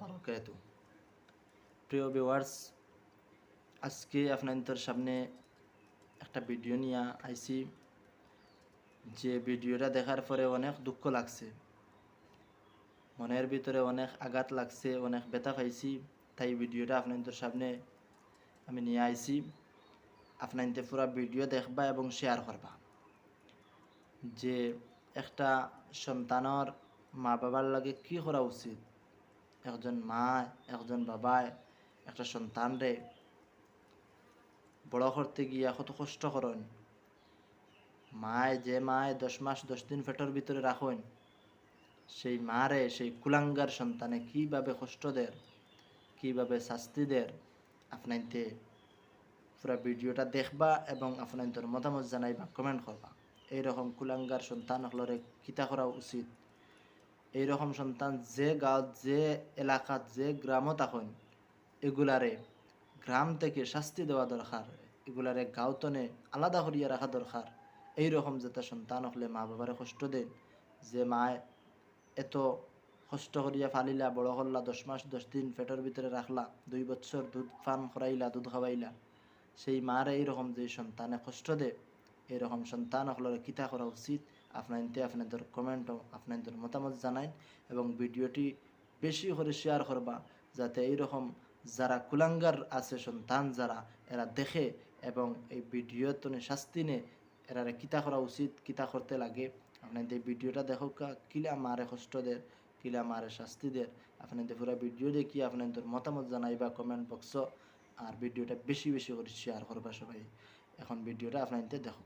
বারকাত প্রিয় ভিউয়ার্স আজকে আপনাদের সামনে একটা ভিডিও নিয়ে আইছি। যে ভিডিওটা দেখার পরে অনেক দুঃখ লাগছে। মনের ভিতরে অনেক আঘাত লাগছে, অনেক ব্যথা পাইছি। তাই ভিডিওটা আপনাদের সামনে আমি নিয়ে আইছি। আপনাদের পুরা ভিডিও দেখবা এবং শেয়ার করবা। যে একটা সন্তানের মা বাবার লাগে কি করা উচিত? একজন মা, একজন বাবায় একটা সন্তানরে বড় করতে গিয়া কত কষ্ট করেন। মায় যে মায় দশ মাস, দশ দিন পেটের ভিতরে রাখেন, সেই মারে সেই কুলাঙ্গার সন্তানে কীভাবে কষ্ট দের কীভাবে শাস্তি দের আপনাইতে পুরা ভিডিওটা দেখবা এবং আপনাদের মতামত জানাইবা কমেন্ট করবা। এইরকম কুলাঙ্গার সন্তান হলরে কিতা করা উচিত? এইরকম সন্তান যে গাঁৱত যে এলাকাত যে গ্রামত এখন এগুলারে গ্রাম থেকে শাস্তি দেওয়া দরকার। এগুলারে গাঁওতনে আলাদা করিয়া রাখা দরকার। এইরকম যাতে সন্তান হলে মা বাবারে কষ্ট দেন, যে মায় এত কষ্ট করিয়া ফালিলা, বড় করলা, দশ মাস, দশ দিন পেটের ভিতরে রাখলা, দুই বছর দুধ পান করাইলা, দুধ খাওয়াইলা, সেই মার এইরকম যে সন্তানে কষ্ট দে এরকম সন্তান হলে কিতা করা উচিত আপনাইতে আপনাদের কমেন্ট আপনাদের মতামত জানাইন এবং ভিডিওটি বেশি করে শেয়ার করবা যাতে এইরকম যারা কুলাঙ্গার আছে, সন্তান যারা, এরা দেখে এবং এই ভিডিও তনে শাস্তি নে এরারে কিতা করা উচিত, কিতা করতে লাগে। আপনাদের ভিডিওটা দেখো কিলা মারে কষ্ট দের কিলা মারে শাস্তি দের আপনাদের পুরো ভিডিও দেখি আপনাদের মতামত জানাইবা কমেন্ট বক্স আর ভিডিওটা বেশি বেশি করে শেয়ার করবা সবাই। এখন ভিডিওটা আপনাদের দেখো